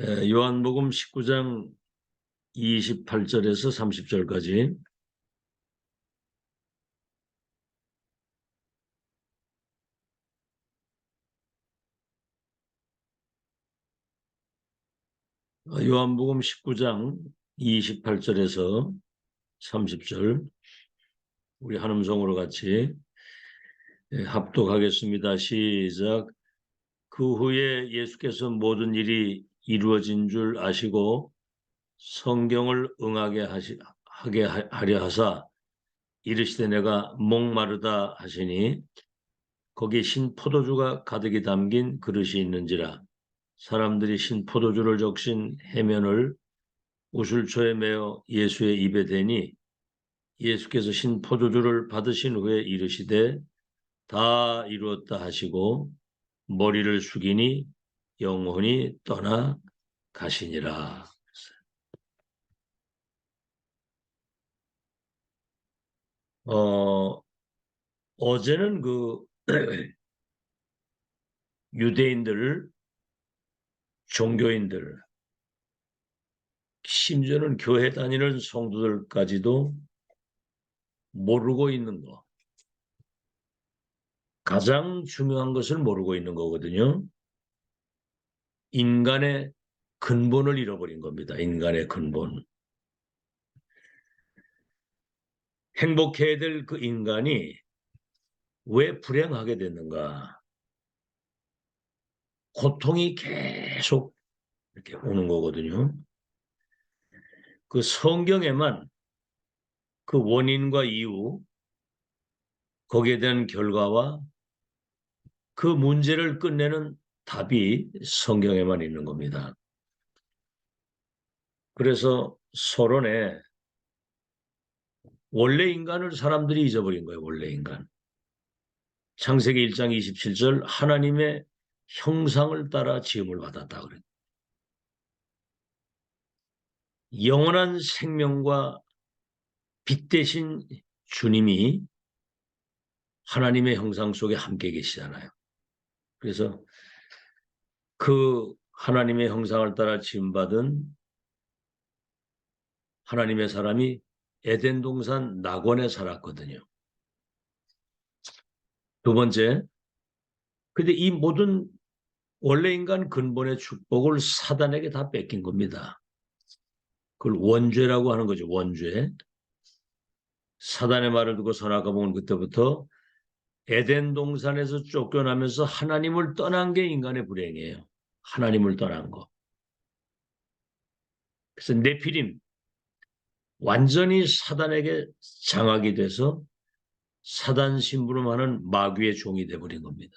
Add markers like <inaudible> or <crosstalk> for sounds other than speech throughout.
예, 요한복음 19장 28절에서 30절까지 어, 요한복음 19장 28절에서 30절 우리 한음성으로 같이 예, 합독하겠습니다. 시작. 그 후에 예수께서 모든 일이 이루어진 줄 아시고 성경을 응하게 하시, 하게 하- 하려 하사 이르시되 내가 목마르다 하시니 거기 신 포도주가 가득히 담긴 그릇이 있는지라. 사람들이 신 포도주를 적신 해면을 우슬초에 메어 예수의 입에 대니 예수께서 신 포도주를 받으신 후에 이르시되 다 이루었다 하시고 머리를 숙이니 영혼이 떠나 가시니라. 어, 어제는 그 <clears throat> 유대인들, 종교인들, 심지어는 교회 다니는 성도들까지도 모르고 있는 거. 가장 중요한 것을 모르고 있는 거거든요. 인간의 근본을 잃어버린 겁니다. 인간의 근본. 행복해야 될 그 인간이 왜 불행하게 됐는가? 고통이 계속 이렇게 오는 거거든요. 그 성경에만 그 원인과 이유, 거기에 대한 결과와 그 문제를 끝내는 답이 성경에만 있는 겁니다. 그래서 서론에 원래 인간을 사람들이 잊어버린 거예요. 원래 인간. 창세기 1장 27절 하나님의 형상을 따라 지음을 받았다 그래요. 영원한 생명과 빛 대신 주님이 하나님의 형상 속에 함께 계시잖아요. 그래서 그 하나님의 형상을 따라 지음받은 하나님의 사람이 에덴 동산 낙원에 살았거든요. 두 번째, 근데 이 모든 원래 인간 근본의 축복을 사단에게 다 뺏긴 겁니다. 그걸 원죄라고 하는 거죠. 원죄. 사단의 말을 듣고 선악과 봉은 그때부터 에덴 동산에서 쫓겨나면서 하나님을 떠난 게 인간의 불행이에요. 하나님을 떠난 거. 그래서 네피림 완전히 사단에게 장악이 돼서 사단 심부름하는 마귀의 종이 돼버린 겁니다.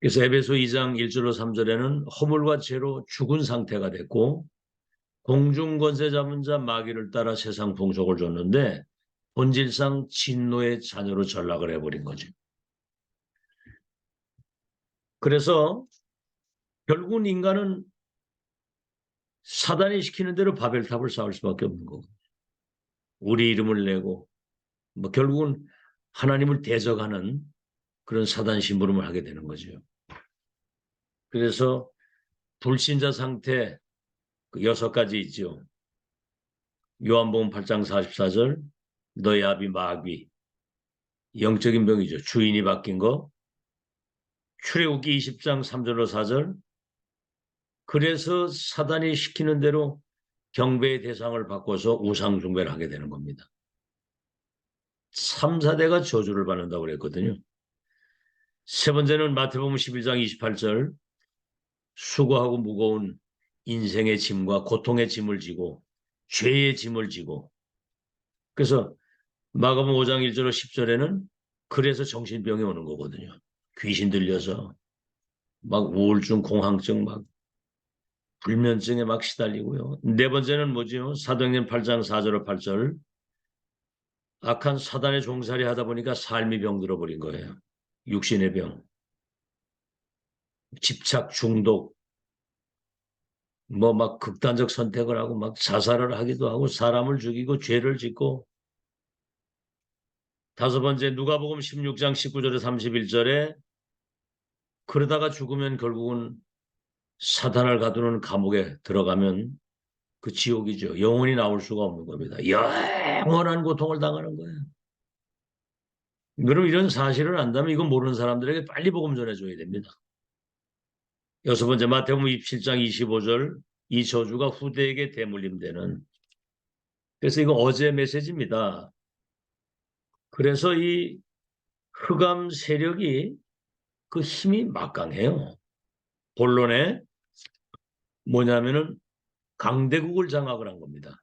그래서 에베소 2장 1절로 3절에는 허물과 죄로 죽은 상태가 됐고 공중 권세 잡은 자 마귀를 따라 세상 풍속을 줬는데 본질상 진노의 자녀로 전락을 해버린 거죠. 그래서 결국은 인간은 사단이 시키는 대로 바벨탑을 쌓을 수밖에 없는 거고 우리 이름을 내고 뭐 결국은 하나님을 대적하는 그런 사단 심부름을 하게 되는 거죠. 그래서 불신자 상태 그 여섯 가지 있죠. 요한복음 8장 44절 너의 아비 마귀 영적인 병이죠. 주인이 바뀐 거. 출애굽기 20장 3절로 4절 그래서 사단이 시키는 대로 경배의 대상을 바꿔서 우상 숭배를 하게 되는 겁니다. 3, 4대가 저주를 받는다고 그랬거든요. 세 번째는 마태복음 11장 28절 수고하고 무거운 인생의 짐과 고통의 짐을 지고 죄의 짐을 지고 그래서 마가복음 5장 1절로 10절에는 그래서 정신병이 오는 거거든요. 귀신 들려서 막 우울증, 공황증 막 불면증에 막 시달리고요. 네 번째는 뭐지요? 사도행전 8장 4절로 8절 악한 사단의 종살이 하다 보니까 삶이 병들어 버린 거예요. 육신의 병, 집착 중독, 뭐 막 극단적 선택을 하고 막 자살을 하기도 하고 사람을 죽이고 죄를 짓고 다섯 번째 누가복음 16장 19절에 31절에 그러다가 죽으면 결국은 사탄을 가두는 감옥에 들어가면 그 지옥이죠. 영원히 나올 수가 없는 겁니다. 영원한 고통을 당하는 거예요. 그럼 이런 사실을 안다면 이거 모르는 사람들에게 빨리 복음 전해줘야 됩니다. 여섯 번째 마태복음 27장 25절 이 저주가 후대에게 대물림되는 그래서 이거 어제 메시지입니다. 그래서 이 흑암 세력이 그 힘이 막강해요. 본론에 뭐냐면은 강대국을 장악을 한 겁니다.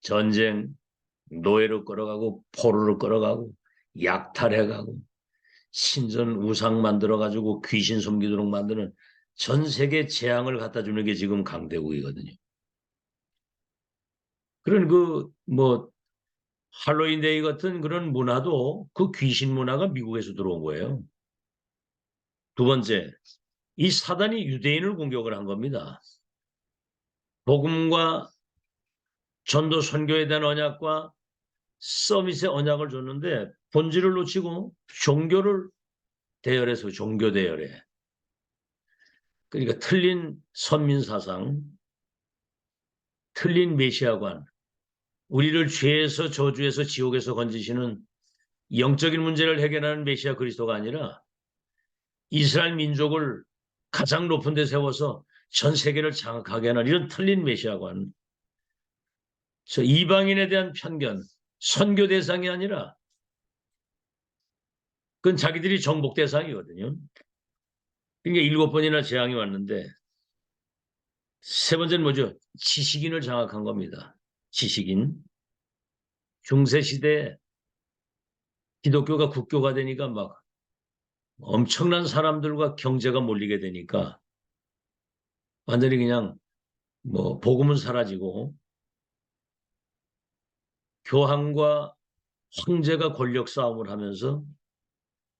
전쟁, 노예로 끌어가고 포로로 끌어가고 약탈해가고 신전 우상 만들어가지고 귀신 섬기도록 만드는 전 세계 재앙을 갖다 주는 게 지금 강대국이거든요. 그런 그 뭐 할로윈데이 같은 그런 문화도 그 귀신 문화가 미국에서 들어온 거예요. 두 번째, 이 사단이 유대인을 공격을 한 겁니다. 복음과 전도 선교에 대한 언약과 서밋의 언약을 줬는데 본질을 놓치고 종교를 대열해서 종교 대열에 그러니까 틀린 선민 사상, 틀린 메시아관, 우리를 죄에서 저주에서 지옥에서 건지시는 영적인 문제를 해결하는 메시아 그리스도가 아니라 이스라엘 민족을 가장 높은 데 세워서 전 세계를 장악하게 하는 이런 틀린 메시아관. 저 이방인에 대한 편견, 선교 대상이 아니라 그건 자기들이 정복 대상이거든요. 그러니까 일곱 번이나 재앙이 왔는데 세 번째는 뭐죠? 지식인을 장악한 겁니다. 지식인. 중세 시대에 기독교가 국교가 되니까 막 엄청난 사람들과 경제가 몰리게 되니까 완전히 그냥 뭐 복음은 사라지고 교황과 황제가 권력 싸움을 하면서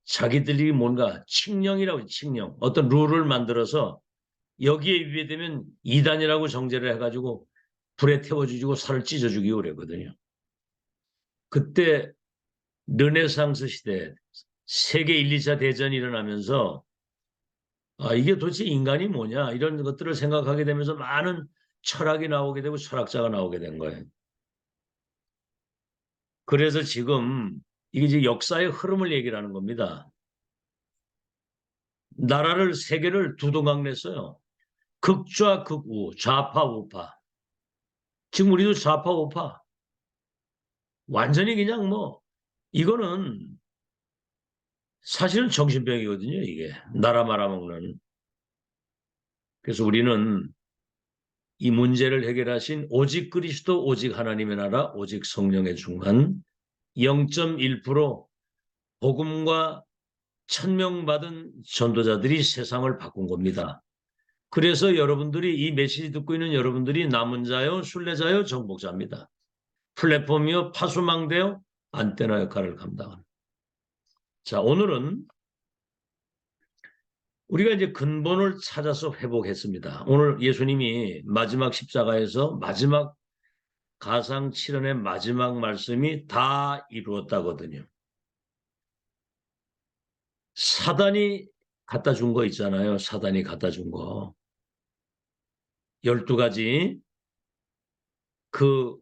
자기들이 뭔가 칙령이라고 칙령 어떤 룰을 만들어서 여기에 위배되면 이단이라고 정제를 해가지고 불에 태워주고 살을 찢어주기 그랬거든요. 그때 르네상스 시대 세계 1, 2차 대전이 일어나면서 아, 이게 도대체 인간이 뭐냐 이런 것들을 생각하게 되면서 많은 철학이 나오게 되고 철학자가 나오게 된 거예요. 그래서 지금 이게 이제 역사의 흐름을 얘기를 하는 겁니다. 나라를 세계를 두 동강 냈어요. 극좌 극우, 좌파 우파. 지금 우리도 좌파 우파. 완전히 그냥 뭐 이거는 사실은 정신병이거든요. 이게 나라 말아먹는. 그래서 우리는 이 문제를 해결하신 오직 그리스도, 오직 하나님의 나라, 오직 성령의 중간 0.1% 복음과 천명받은 전도자들이 세상을 바꾼 겁니다. 그래서 여러분들이 이 메시지 듣고 있는 여러분들이 남은 자요, 순례자요, 정복자입니다. 플랫폼이요, 파수망대요, 안테나 역할을 감당하는. 자, 오늘은 우리가 이제 근본을 찾아서 회복했습니다. 오늘 예수님이 마지막 십자가에서 마지막 가상 칠언의 마지막 말씀이 다 이루었다거든요. 사단이 갖다 준 거 있잖아요. 사단이 갖다 준 거. 12가지 그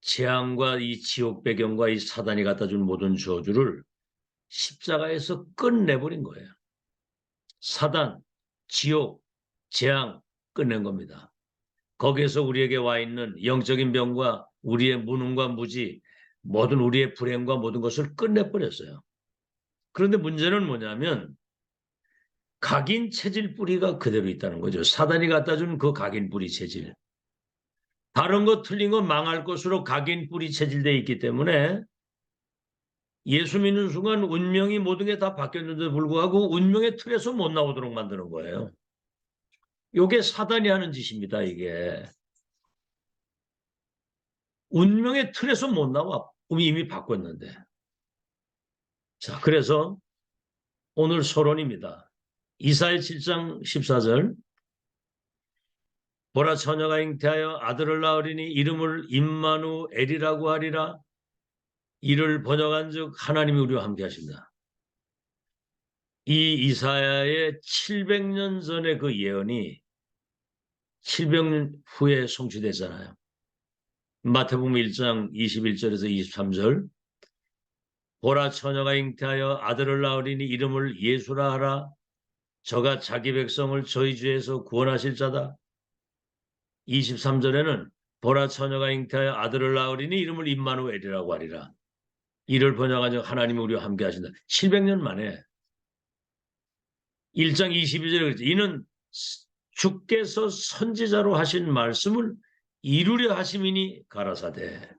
재앙과 이 지옥 배경과 이 사단이 갖다 준 모든 저주를 십자가에서 끝내버린 거예요. 사단, 지옥, 재앙 끝낸 겁니다. 거기에서 우리에게 와 있는 영적인 병과 우리의 무능과 무지, 모든 우리의 불행과 모든 것을 끝내버렸어요. 그런데 문제는 뭐냐면 각인 체질 뿌리가 그대로 있다는 거죠. 사단이 갖다 준 그 각인 뿌리 체질. 다른 거 틀린 거 망할 것으로 각인 뿌리 체질되어 있기 때문에 예수 믿는 순간 운명이 모든 게 다 바뀌었는데 불구하고 운명의 틀에서 못 나오도록 만드는 거예요. 요게 사단이 하는 짓입니다, 이게. 운명의 틀에서 못 나와. 이미 바꿨는데. 자, 그래서 오늘 서론입니다. 이사의 7장 14절 보라 처녀가 잉태하여 아들을 낳으리니 이름을 임마누엘이라고 하리라 이를 번역한 즉 하나님이 우리와 함께 하신다. 이 이사야의 700년 전의 그 예언이 700년 후에 성취됐잖아요. 마태복음 1장 21절에서 23절 보라 처녀가 잉태하여 아들을 낳으리니 이름을 예수라 하라 저가 자기 백성을 저희 주에서 구원하실 자다. 23절에는 보라 처녀가 잉태하여 아들을 낳으리니 이름을 임마누엘이라고 하리라. 이를 번역한 하나님이 우리와 함께 하신다. 700년 만에 1장 22절에 그랬죠. 이는 주께서 선지자로 하신 말씀을 이루려 하심이니 가라사대.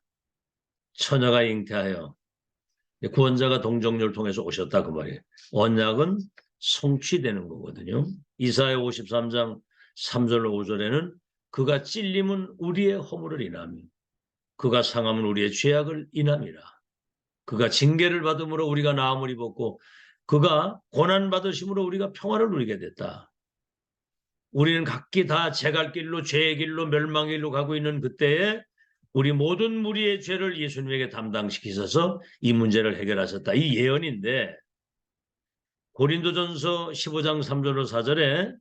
처녀가 잉태하여 구원자가 동정녀를 통해서 오셨다 그 말이에요. 언약은 성취되는 거거든요. 이사야 53장 3절로 5절에는 그가 찔림은 우리의 허물을 인하며 그가 상함은 우리의 죄악을 인함이라. 그가 징계를 받음으로 우리가 나음을 입었고 그가 고난 받으심으로 우리가 평화를 누리게 됐다. 우리는 각기 다 제갈 길로 죄의 길로 멸망의 길로 가고 있는 그때에 우리 모든 무리의 죄를 예수님에게 담당시키셔서 이 문제를 해결하셨다. 이 예언인데 고린도전서 15장 3절로 4절에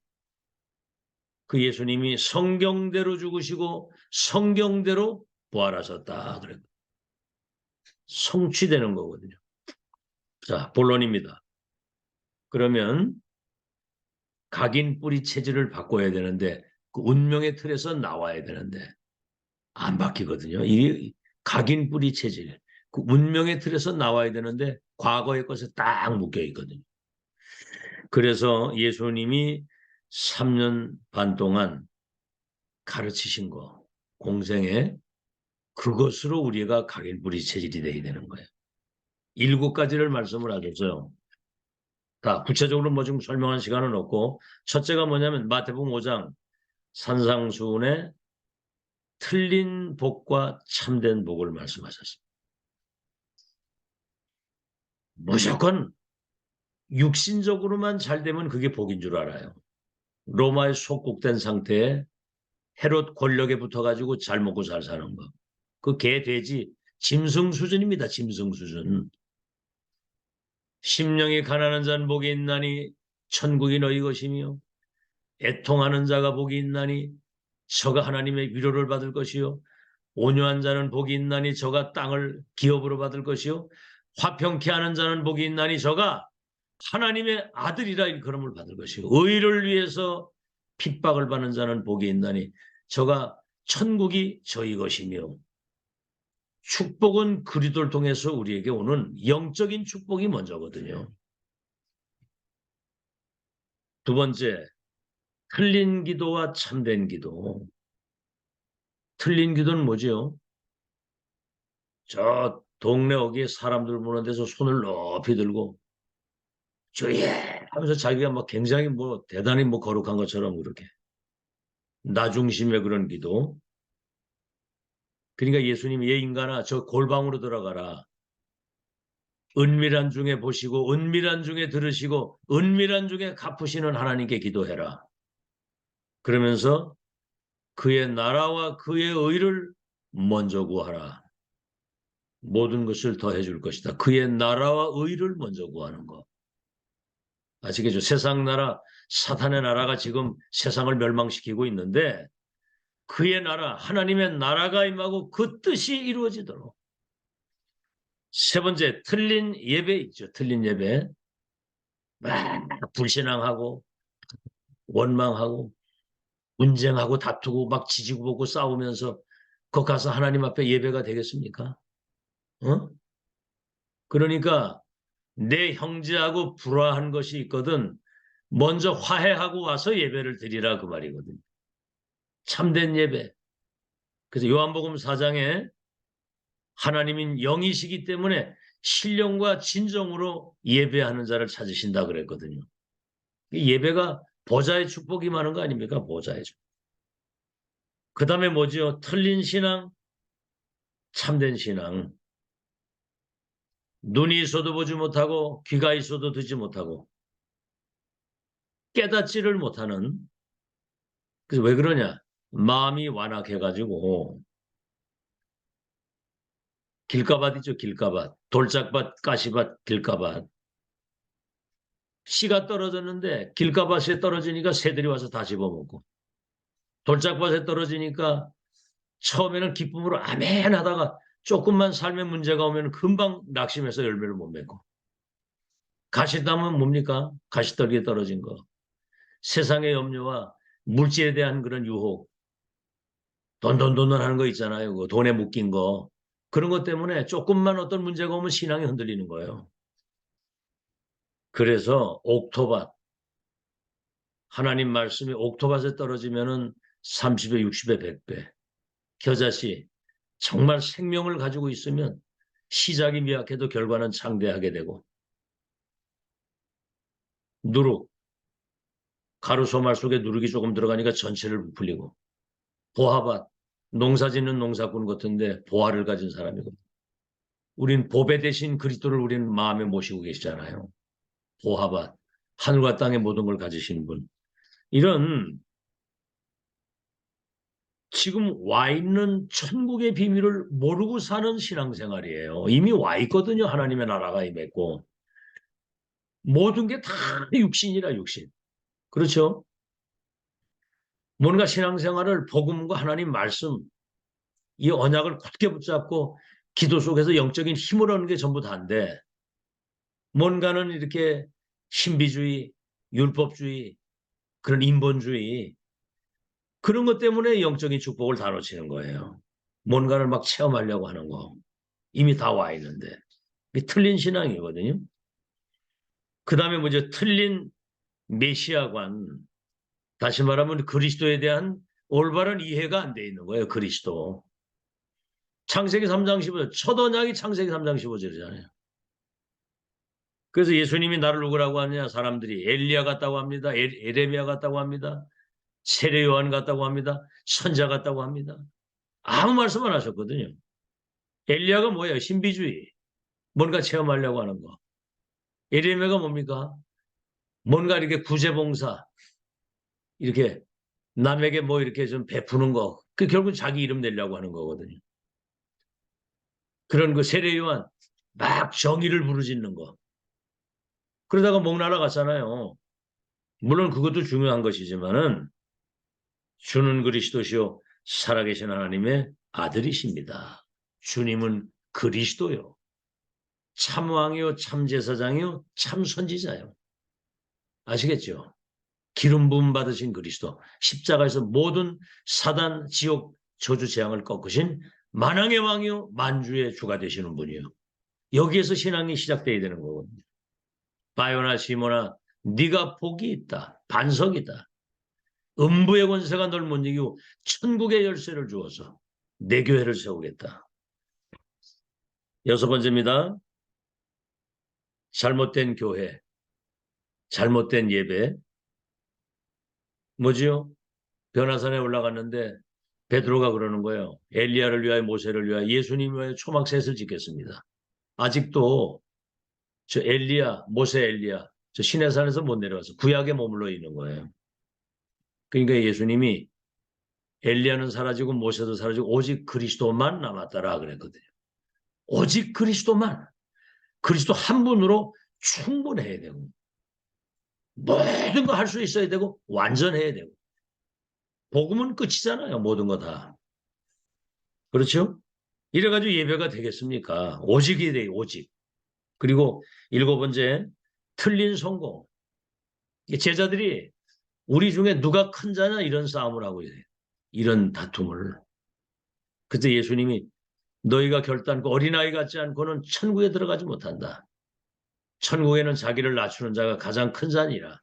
그 예수님이 성경대로 죽으시고 성경대로 부활하셨다. 그래. 성취되는 거거든요. 자, 본론입니다. 그러면 각인 뿌리 체질을 바꿔야 되는데 그 운명의 틀에서 나와야 되는데 안 바뀌거든요. 이 각인 뿌리 체질, 그 운명의 틀에서 나와야 되는데 과거의 것에 딱 묶여 있거든요. 그래서 예수님이 3년 반 동안 가르치신 거, 공생에 그것으로 우리가 각인 뿌리 체질이 돼야 되는 거예요. 일곱 가지를 말씀을 하셨어요. 다 구체적으로 뭐 지금 설명한 시간은 없고 첫째가 뭐냐면 마태복음 5장 산상수훈의 틀린 복과 참된 복을 말씀하셨습니다. 무조건 육신적으로만 잘 되면 그게 복인 줄 알아요. 로마에 속국된 상태에 헤롯 권력에 붙어가지고 잘 먹고 잘 사는 거. 그 개, 돼지, 짐승 수준입니다. 짐승 수준. 심령이 가난한 자는 복이 있나니 천국이 너희 것이며 애통하는 자가 복이 있나니 저가 하나님의 위로를 받을 것이요 온유한 자는 복이 있나니 저가 땅을 기업으로 받을 것이요 화평케 하는 자는 복이 있나니 저가 하나님의 아들이라 일컬음을 받을 것이요 의를 위해서 핍박을 받는 자는 복이 있나니 저가 천국이 저희 것이며 축복은 그리스도를 통해서 우리에게 오는 영적인 축복이 먼저거든요. 두 번째, 틀린 기도와 참된 기도. 틀린 기도는 뭐지요? 저 동네 어귀에 사람들 보는 데서 손을 높이 들고 주예 하면서 자기가 막 굉장히 뭐 대단히 뭐 거룩한 것처럼 그렇게 나 중심의 그런 기도 그러니까 예수님이 예 인간아 저 골방으로 들어가라. 은밀한 중에 보시고 은밀한 중에 들으시고 은밀한 중에 갚으시는 하나님께 기도해라. 그러면서 그의 나라와 그의 의를 먼저 구하라. 모든 것을 더해 줄 것이다. 그의 나라와 의를 먼저 구하는 것. 아시겠죠? 세상 나라, 사탄의 나라가 지금 세상을 멸망시키고 있는데 그의 나라, 하나님의 나라가 임하고 그 뜻이 이루어지도록. 세 번째, 틀린 예배 있죠. 틀린 예배. 막 불신앙하고, 원망하고, 분쟁하고 다투고 막 지지고 보고 싸우면서 거 가서 하나님 앞에 예배가 되겠습니까? 어? 그러니까 내 형제하고 불화한 것이 있거든 먼저 화해하고 와서 예배를 드리라 그 말이거든요. 참된 예배. 그래서 요한복음 4장에 하나님인 영이시기 때문에 신령과 진정으로 예배하는 자를 찾으신다 그랬거든요. 예배가 보좌의 축복이 많은 거 아닙니까? 보좌의 축복. 그 다음에 뭐죠? 틀린 신앙, 참된 신앙. 눈이 있어도 보지 못하고 귀가 있어도 듣지 못하고 깨닫지를 못하는. 그래서 왜 그러냐? 마음이 완악해가지고. 길가밭이죠 길가밭. 돌짝밭 가시밭 길가밭. 씨가 떨어졌는데 길가밭에 떨어지니까 새들이 와서 다 집어먹고. 돌짝밭에 떨어지니까 처음에는 기쁨으로 아멘 하다가 조금만 삶의 문제가 오면 금방 낙심해서 열매를 못 맺고 가시담은 뭡니까? 가시떨기에 떨어진 거. 세상의 염려와 물질에 대한 그런 유혹, 돈돈돈돈 하는 거 있잖아요. 그 돈에 묶인 거. 그런 것 때문에 조금만 어떤 문제가 오면 신앙이 흔들리는 거예요. 그래서 옥토밭, 하나님 말씀이 옥토밭에 떨어지면은 30에 60에 100배. 겨자씨, 정말 생명을 가지고 있으면 시작이 미약해도 결과는 창대하게 되고 누룩, 가루소말 속에 누룩이 조금 들어가니까 전체를 부풀리고 보화밭, 농사 짓는 농사꾼 같은데 보화를 가진 사람이거든. 우린 보배 대신 그리스도를 우리는 마음에 모시고 계시잖아요. 보화밭, 하늘과 땅의 모든 걸 가지신 분. 이런 지금 와 있는 천국의 비밀을 모르고 사는 신앙생활이에요. 이미 와 있거든요. 하나님의 나라가 임했고. 모든 게 다 육신이라 육신. 그렇죠? 뭔가 신앙생활을 복음과 하나님 말씀, 이 언약을 굳게 붙잡고 기도 속에서 영적인 힘을 얻는 게 전부 다인데 뭔가는 이렇게 신비주의, 율법주의, 그런 인본주의 그런 것 때문에 영적인 축복을 다 놓치는 거예요. 뭔가를 막 체험하려고 하는 거. 이미 다 와 있는데. 이게 틀린 신앙이거든요. 그 다음에 먼저 틀린 메시아관. 다시 말하면 그리스도에 대한 올바른 이해가 안 돼 있는 거예요. 그리스도. 창세기 3장 15절. 첫 언약이 창세기 3장 15절이잖아요. 그래서 예수님이 나를 누구라고 하느냐 사람들이 엘리야 같다고 합니다. 에, 에레미야 같다고 합니다. 세례 요한 같다고 합니다. 선자 같다고 합니다. 아무 말씀 안 하셨거든요. 엘리야가 뭐예요? 신비주의. 뭔가 체험하려고 하는 거. 에레미야가 뭡니까? 뭔가 이렇게 구제봉사. 이렇게 남에게 뭐 이렇게 좀 베푸는 거. 그 결국 자기 이름 내려고 하는 거거든요. 그런 그 세례 요한 막 정의를 부르짖는 거. 그러다가 목 날아갔잖아요. 물론 그것도 중요한 것이지만은 주는 그리스도시요 살아계신 하나님의 아들이십니다. 주님은 그리스도요. 참왕이요 참제사장이요 참선지자요. 아시겠죠? 기름 부음 받으신 그리스도 십자가에서 모든 사단 지옥 저주 재앙을 꺾으신 만왕의 왕이요 만주의 주가 되시는 분이요. 여기에서 신앙이 시작돼야 되는 거거든요. 바요나 시모나 네가 복이 있다. 반석이다. 음부의 권세가 널 못 이기고 천국의 열쇠를 주어서 내 교회를 세우겠다. 여섯 번째입니다. 잘못된 교회, 잘못된 예배. 뭐지요? 변화산에 올라갔는데 베드로가 그러는 거예요. 엘리야를 위하여 모세를 위하여 예수님 위하여 초막셋을 짓겠습니다. 아직도 저 엘리야, 모세 엘리야, 저 시내산에서 못 내려와서 구약에 머물러 있는 거예요. 그러니까 예수님이 엘리야는 사라지고 모세도 사라지고 오직 그리스도만 남았다라 그랬거든요. 오직 그리스도만 그리스도 한 분으로 충분해야 되고 모든 거 할 수 있어야 되고 완전해야 되고 복음은 끝이잖아요. 모든 거 다. 그렇죠? 이래가지고 예배가 되겠습니까? 오직이 돼요. 오직. 그리고 일곱 번째 틀린 성공. 제자들이 우리 중에 누가 큰 자냐 이런 싸움을 하고 있어요. 이런 다툼을. 그때 예수님이 너희가 결단코 어린아이 같지 않고는 천국에 들어가지 못한다. 천국에는 자기를 낮추는 자가 가장 큰 자니라.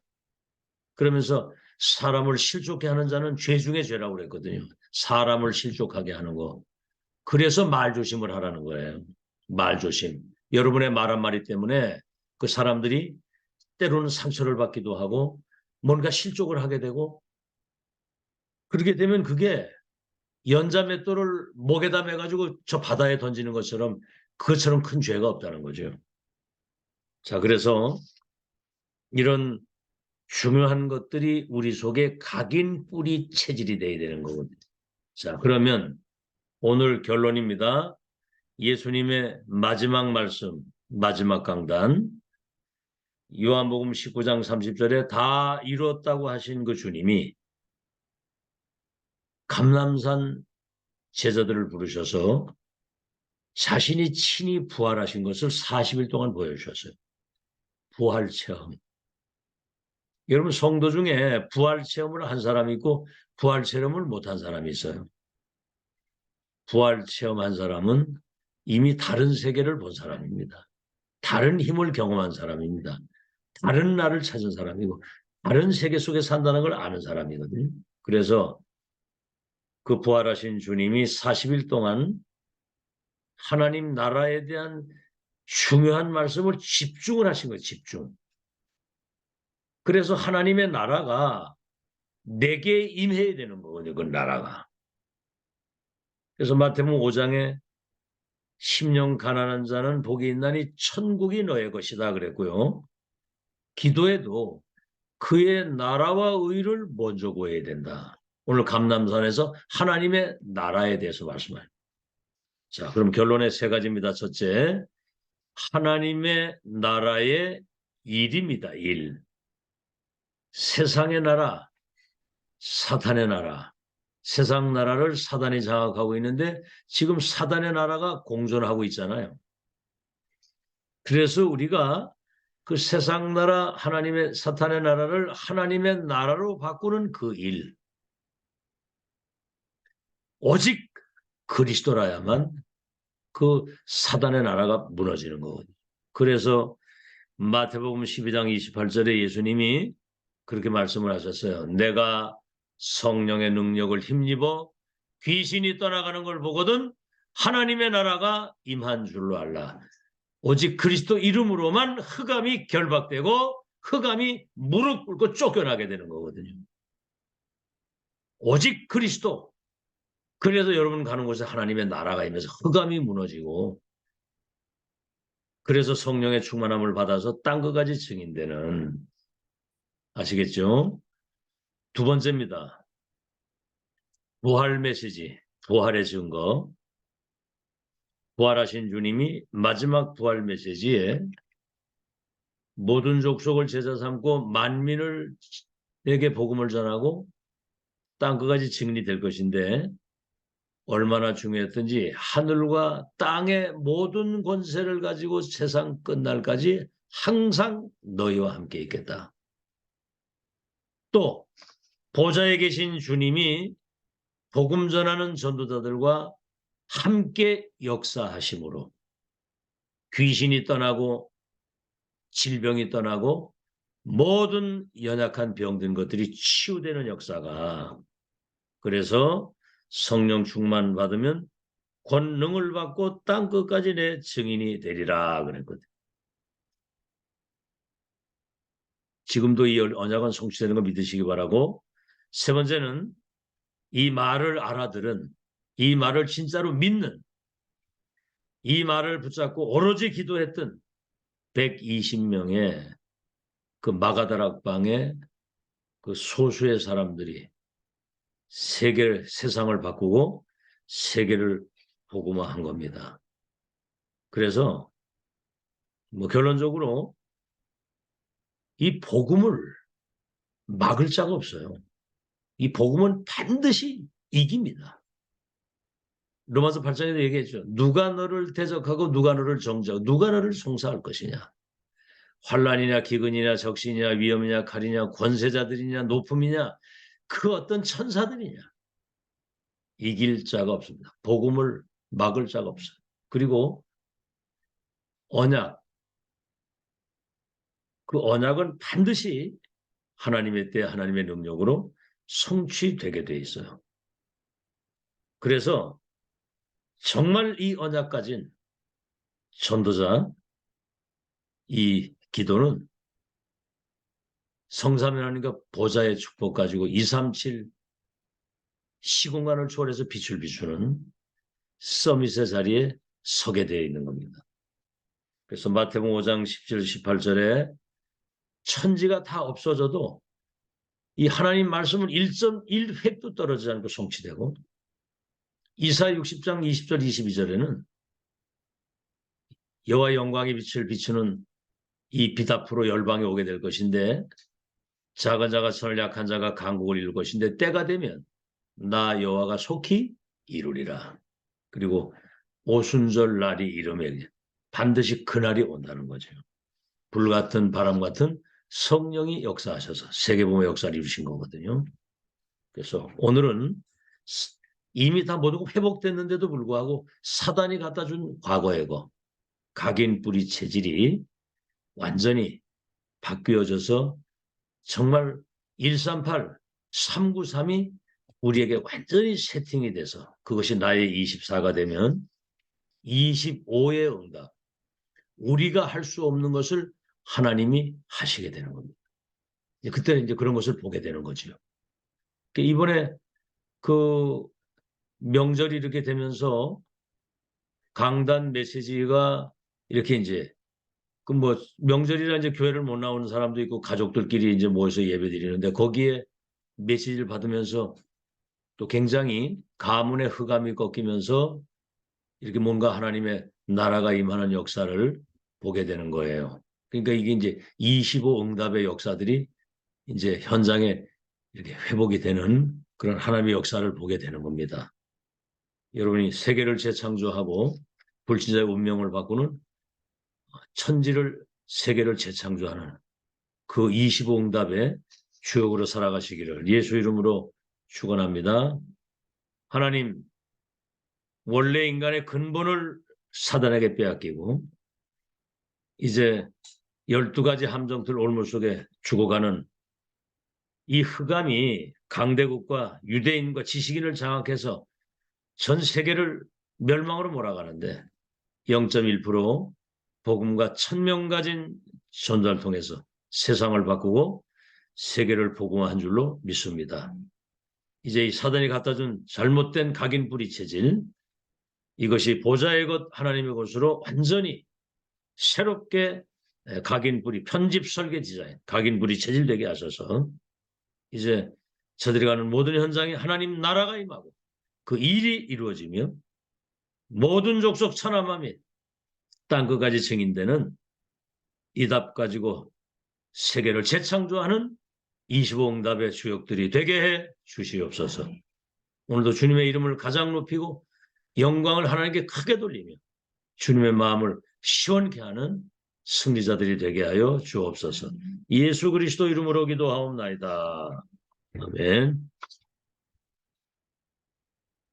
그러면서 사람을 실족해 하는 자는 죄 중에 죄라고 그랬거든요. 사람을 실족하게 하는 거. 그래서 말조심을 하라는 거예요. 말조심. 여러분의 말 한마디 때문에 그 사람들이 때로는 상처를 받기도 하고 뭔가 실족을 하게 되고 그렇게 되면 그게 연자맷돌을 목에다 매가지고 저 바다에 던지는 것처럼 그것처럼 큰 죄가 없다는 거죠. 자, 그래서 이런 중요한 것들이 우리 속에 각인 뿌리 체질이 돼야 되는 거거든요. 자, 그러면 오늘 결론입니다. 예수님의 마지막 말씀, 마지막 강단. 요한복음 19장 30절에 다 이뤘다고 하신 그 주님이 감남산 제자들을 부르셔서 자신이 친히 부활하신 것을 40일 동안 보여주셨어요. 부활 체험. 여러분 성도 중에 부활 체험을 한 사람이 있고 부활 체험을 못한 사람이 있어요. 부활 체험한 사람은 이미 다른 세계를 본 사람입니다. 다른 힘을 경험한 사람입니다. 다른 나를 찾은 사람이고 다른 세계 속에 산다는 걸 아는 사람이거든요. 그래서 그 부활하신 주님이 40일 동안 하나님 나라에 대한 중요한 말씀을 집중을 하신 거예요. 집중. 그래서 하나님의 나라가 내게 임해야 되는 거거든요. 그 나라가. 그래서 마태복음 5장에 심령 가난한 자는 복이 있나니 천국이 너의 것이다 그랬고요. 기도에도 그의 나라와 의를 먼저 구해야 된다. 오늘 감남산에서 하나님의 나라에 대해서 말씀해요. 자, 그럼 결론의 세 가지입니다. 첫째, 하나님의 나라의 일입니다. 일. 세상의 나라, 사탄의 나라, 세상 나라를 사단이 장악하고 있는데 지금 사단의 나라가 공존하고 있잖아요. 그래서 우리가 그 세상 나라 하나님의 사탄의 나라를 하나님의 나라로 바꾸는 그 일. 오직 그리스도라야만 그 사단의 나라가 무너지는 거거든요. 그래서 마태복음 12장 28절에 예수님이 그렇게 말씀을 하셨어요. 내가 성령의 능력을 힘입어 귀신이 떠나가는 걸 보거든 하나님의 나라가 임한 줄로 알라. 오직 그리스도 이름으로만 흑암이 결박되고 흑암이 무릎 꿇고 쫓겨나게 되는 거거든요. 오직 그리스도. 그래서 여러분 가는 곳에 하나님의 나라가 임해서 흑암이 무너지고 그래서 성령의 충만함을 받아서 땅 끝까지 증인되는 아시겠죠? 두 번째입니다. 부활 메시지, 부활의 증거. 부활하신 주님이 마지막 부활 메시지에 모든 족속을 제자 삼고 만민을 에게 복음을 전하고 땅 끝까지 증인이 될 것인데 얼마나 중요했던지 하늘과 땅의 모든 권세를 가지고 세상 끝날까지 항상 너희와 함께 있겠다. 또 보좌에 계신 주님이 복음 전하는 전도자들과 함께 역사하심으로 귀신이 떠나고 질병이 떠나고 모든 연약한 병든 것들이 치유되는 역사가 그래서 성령 충만 받으면 권능을 받고 땅 끝까지 내 증인이 되리라 그랬거든. 지금도 이 언약은 성취되는 걸 믿으시기 바라고 세 번째는 이 말을 알아들은 이 말을 진짜로 믿는 이 말을 붙잡고 오로지 기도했던 120명의 그 마가다락방의 그 소수의 사람들이 세계 세상을 바꾸고 세계를 복음화한 겁니다. 그래서 뭐 결론적으로 이 복음을 막을 자가 없어요. 이 복음은 반드시 이깁니다. 로마서 8장에도 얘기했죠. 누가 너를 대적하고 누가 너를 정죄하고 누가 너를 송사할 것이냐. 환란이냐 기근이냐 적신이냐 위험이냐 칼이냐 권세자들이냐 높음이냐 그 어떤 천사들이냐 이길 자가 없습니다. 복음을 막을 자가 없어요. 그리고 언약 그 언약은 반드시 하나님의 때 하나님의 능력으로 성취되게 돼 있어요. 그래서 정말 이 언약 가진 전도자 이 기도는 하나님과 보좌의 축복 가지고 237 시공간을 초월해서 빛을 비추는 서밋의 자리에 서게 되어 있는 겁니다. 그래서 마태복음 5장 17, 18절에 천지가 다 없어져도 이 하나님 말씀은 1.1획도 떨어지지 않고 성취되고 이사 60장 20절 22절에는 여호와 영광의 빛을 비추는 이 빛 앞으로 열방이 오게 될 것인데 작은 자가 선을 약한 자가 강국을 이룰 것인데 때가 되면 나 여호와가 속히 이루리라. 그리고 오순절 날이 이르면 반드시 그날이 온다는 거죠. 불 같은 바람 같은 성령이 역사하셔서 세계복음의 역사를 이루신 거거든요. 그래서 오늘은 스- 이미 다 모두가 회복됐는데도 불구하고 사단이 갖다 준 과거의 거 각인 뿌리 체질이 완전히 바뀌어져서 정말 138, 393이 우리에게 완전히 세팅이 돼서 그것이 나의 24가 되면 25의 응답 우리가 할 수 없는 것을 하나님이 하시게 되는 겁니다. 그때는 이제 그런 것을 보게 되는 거죠. 그러니까 이번에 그 명절이 이렇게 되면서 강단 메시지가 이렇게 이제 그 뭐 명절이라 이제 교회를 못 나오는 사람도 있고 가족들끼리 이제 모여서 예배 드리는데 거기에 메시지를 받으면서 또 굉장히 가문의 흑암이 꺾이면서 이렇게 뭔가 하나님의 나라가 임하는 역사를 보게 되는 거예요. 그러니까 이게 이제 25 응답의 역사들이 이제 현장에 이렇게 회복이 되는 그런 하나님의 역사를 보게 되는 겁니다. 여러분이 세계를 재창조하고 불신자의 운명을 바꾸는 천지를 세계를 재창조하는 그 25응답의 주역으로 살아가시기를 예수 이름으로 축원합니다. 하나님 원래 인간의 근본을 사단에게 빼앗기고 이제 12가지 함정들 올물 속에 죽어가는 이 흑암이 강대국과 유대인과 지식인을 장악해서 전 세계를 멸망으로 몰아가는데 0.1% 복음과 천명 가진 전도를 통해서 세상을 바꾸고 세계를 복음화한 줄로 믿습니다. 이제 이 사단이 갖다 준 잘못된 각인 뿌리 체질 이것이 보좌의 것 하나님의 것으로 완전히 새롭게 에, 각인 뿌리 편집 설계 디자인 각인 뿌리 체질되게 하셔서 이제 저들이 가는 모든 현장에 하나님 나라가 임하고 그 일이 이루어지며 모든 족속 천하마 및 땅 끝까지 증인되는 이 답 가지고 세계를 재창조하는 25응답의 주역들이 되게 해 주시옵소서. 오늘도 주님의 이름을 가장 높이고 영광을 하나님께 크게 돌리며 주님의 마음을 시원케 하는 승리자들이 되게 하여 주옵소서. 예수 그리스도 이름으로 기도하옵나이다. 아멘.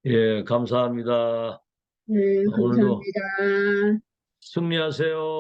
예, 감사합니다. 네, 오늘도 감사합니다. 승리하세요.